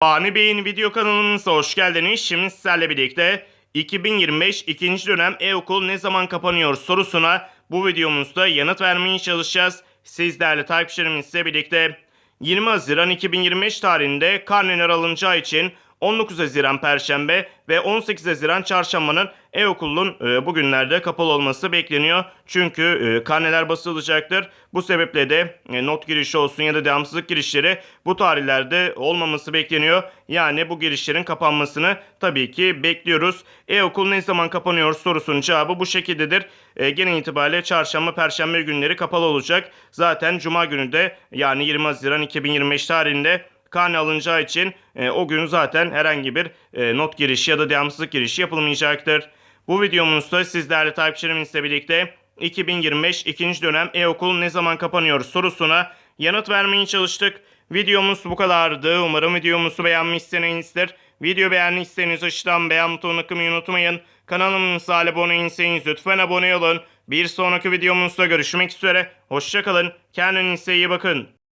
Fani Bey'in video kanalımıza hoş geldiniz. Şimdi sizlerle birlikte 2025 ikinci dönem e-okul ne zaman kapanıyor sorusuna bu videomuzda yanıt vermeye çalışacağız. Siz değerli takipçilerimizle birlikte 20 Haziran 2025 tarihinde karneler alınacağı için 19 Haziran Perşembe ve 18 Haziran Çarşamba'nın e-okulun e, bugünlerde kapalı olması bekleniyor. Çünkü e, karneler basılacaktır. Bu sebeple de e, not girişi olsun ya da devamsızlık girişleri bu tarihlerde olmaması bekleniyor. Yani bu girişlerin kapanmasını tabii ki bekliyoruz. E-okul ne zaman kapanıyor sorusunun cevabı bu şekildedir. E, genel itibariyle çarşamba, perşembe günleri kapalı olacak. Zaten cuma günü de yani 20 Haziran 2025 tarihinde karne alınacağı için e, o gün zaten herhangi bir e, not girişi ya da devamsızlık girişi yapılmayacaktır. Bu videomuzda siz değerli takipçilerimizle birlikte 2025 ikinci dönem e-okul ne zaman kapanıyor sorusuna yanıt vermeye çalıştık. Videomuz bu kadardı. Umarım videomuzu beğenmişsinizdir. Video beğendiyseniz aşağıdan beğen butonuna tıklamayı unutmayın. Kanalımıza abone değilseniz lütfen abone olun. Bir sonraki videomuzda görüşmek üzere. Hoşçakalın. Kendinize iyi bakın.